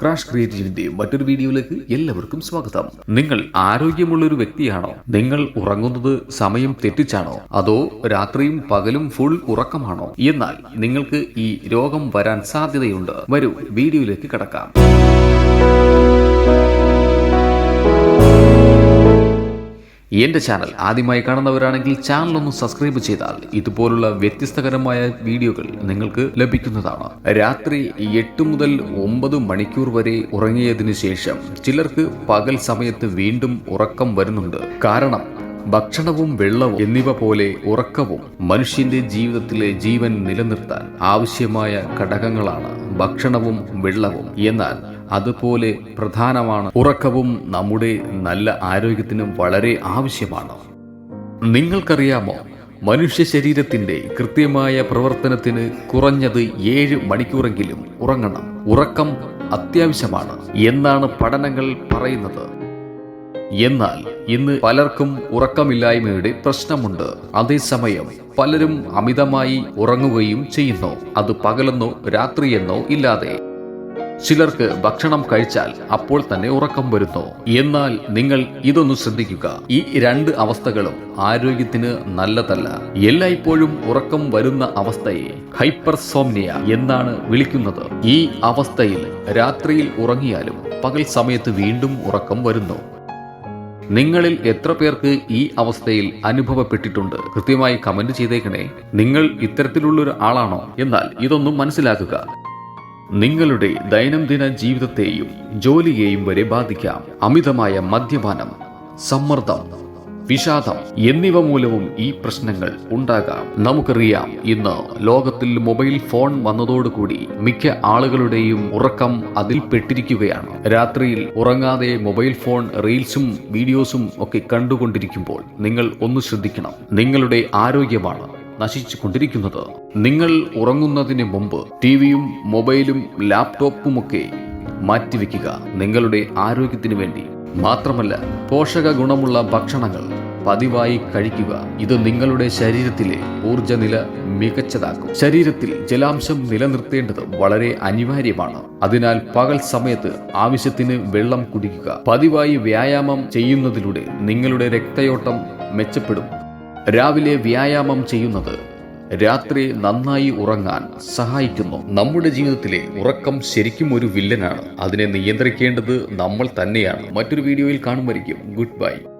Crash ക്രിയേറ്റീവിന്റെ മറ്റൊരു വീഡിയോയിലേക്ക് എല്ലാവർക്കും സ്വാഗതം. നിങ്ങൾ ആരോഗ്യമുള്ള ഒരു വ്യക്തിയാണോ? നിങ്ങൾ ഉറങ്ങുന്നത് സമയം തെറ്റിച്ചാണോ? അതോ രാത്രിയും പകലും ഫുൾ ഉറക്കമാണോ? എന്നാൽ നിങ്ങൾക്ക് ഈ രോഗം വരാൻ സാധ്യതയുണ്ട്. വരൂ വീഡിയോയിലേക്ക് കടക്കാം. എന്റെ ചാനൽ ആദ്യമായി കാണുന്നവരാണെങ്കിൽ ചാനൽ ഒന്ന് സബ്സ്ക്രൈബ് ചെയ്താൽ ഇതുപോലുള്ള വ്യത്യസ്തകരമായ വീഡിയോകൾ നിങ്ങൾക്ക് ലഭിക്കുന്നതാണ്. രാത്രി എട്ട് മുതൽ ഒമ്പത് മണിക്കൂർ വരെ ഉറങ്ങിയതിനു ശേഷം ചിലർക്ക് പകൽ സമയത്ത് വീണ്ടും ഉറക്കം വരുന്നുണ്ട്. കാരണം ഭക്ഷണവും വെള്ളവും എന്നിവ പോലെ ഉറക്കവും മനുഷ്യന്റെ ജീവിതത്തിലെ ജീവൻ നിലനിർത്താൻ ആവശ്യമായ ഘടകങ്ങളാണ് ഭക്ഷണവും വെള്ളവും. എന്നാൽ അതുപോലെ പ്രധാനമാണ് ഉറക്കവും നമ്മുടെ നല്ല ആരോഗ്യത്തിനും വളരെ ആവശ്യമാണ്. നിങ്ങൾക്കറിയാമോ? മനുഷ്യ ശരീരത്തിന്റെ കൃത്യമായ പ്രവർത്തനത്തിന് കുറഞ്ഞത് ഏഴ് മണിക്കൂറെങ്കിലും ഉറങ്ങണം. ഉറക്കം അത്യാവശ്യമാണ് എന്നാണ് പഠനങ്ങൾ പറയുന്നത്. എന്നാൽ ഇന്ന് പലർക്കും ഉറക്കമില്ലായ്മയുടെ പ്രശ്നമുണ്ട്. അതേസമയം പലരും അമിതമായി ഉറങ്ങുകയും ചെയ്യുന്നു. അത് പകലെന്നോ രാത്രിയെന്നോ ഇല്ലാതെ. ചിലർക്ക് ഭക്ഷണം കഴിച്ചാൽ അപ്പോൾ തന്നെ ഉറക്കം വരുന്നു. എന്നാൽ നിങ്ങൾ ഇതൊന്ന് ശ്രദ്ധിക്കുക. ഈ രണ്ട് അവസ്ഥകളും ആരോഗ്യത്തിന് നല്ലതല്ല. എല്ലായ്പ്പോഴും ഉറക്കം വരുന്ന അവസ്ഥയെ ഹൈപ്പർസോംനിയ എന്നാണ് വിളിക്കുന്നത്. ഈ അവസ്ഥയിൽ രാത്രിയിൽ ഉറങ്ങിയാലും പകൽ സമയത്ത് വീണ്ടും ഉറക്കം വരുന്നു. നിങ്ങളിൽ എത്ര പേർക്ക് ഈ അവസ്ഥയിൽ അനുഭവപ്പെട്ടിട്ടുണ്ട്? കൃത്യമായി കമന്റ് ചെയ്തേക്കണേ. നിങ്ങൾ ഇത്തരത്തിലുള്ള ഒരു ആളാണോ? എന്നാൽ ഇതൊന്നും മനസ്സിലാക്കുക. നിങ്ങളുടെ ദൈനംദിന ജീവിതത്തെയും ജോലിയെയും വരെ ബാധിക്കാം. അമിതമായ മദ്യപാനം സമ്മർദ്ദം വിഷാദം എന്നിവ മൂലവും ഈ പ്രശ്നങ്ങൾ ഉണ്ടാകാം. നമുക്കറിയാം ഇന്ന് ലോകത്തിൽ മൊബൈൽ ഫോൺ വന്നതോടുകൂടി മിക്ക ആളുകളുടെയും ഉറക്കം അതിൽ പെട്ടിരിക്കുകയാണ്. രാത്രിയിൽ ഉറങ്ങാതെ മൊബൈൽ ഫോൺ റീൽസും വീഡിയോസും ഒക്കെ കണ്ടുകൊണ്ടിരിക്കുമ്പോൾ നിങ്ങൾ ഒന്ന് ശ്രദ്ധിക്കണം. നിങ്ങളുടെ ആരോഗ്യമാണ് നശിച്ചു കൊണ്ടിരിക്കുന്നത് നിങ്ങൾ ഉറങ്ങുന്നതിന് മുമ്പ് ടിവിയും മൊബൈലും ലാപ്ടോപ്പുമൊക്കെ മാറ്റിവെക്കുക നിങ്ങളുടെ ആരോഗ്യത്തിന് വേണ്ടി. മാത്രമല്ല പോഷക ഗുണമുള്ള ഭക്ഷണങ്ങൾ പതിവായി കഴിക്കുക. ഇത് നിങ്ങളുടെ ശരീരത്തിലെ ഊർജനില മികച്ചതാക്കും. ശരീരത്തിൽ ജലാംശം നിലനിർത്തേണ്ടത് വളരെ അനിവാര്യമാണ്. അതിനാൽ പകൽ സമയത്ത് ആവശ്യത്തിന് വെള്ളം കുടിക്കുക. പതിവായി വ്യായാമം ചെയ്യുന്നതിലൂടെ നിങ്ങളുടെ രക്തയോട്ടം മെച്ചപ്പെടും. രാവിലെ വ്യായാമം ചെയ്യുന്നത് രാത്രി നന്നായി ഉറങ്ങാൻ സഹായിക്കുന്നു. നമ്മുടെ ജീവിതത്തിലെ ഉറക്കം ശരിക്കും ഒരു വില്ലനാണ്. അതിനെ നിയന്ത്രിക്കേണ്ടത് നമ്മൾ തന്നെയാണ്. മറ്റൊരു വീഡിയോയിൽ കാണുമായിരിക്കും. Good bye.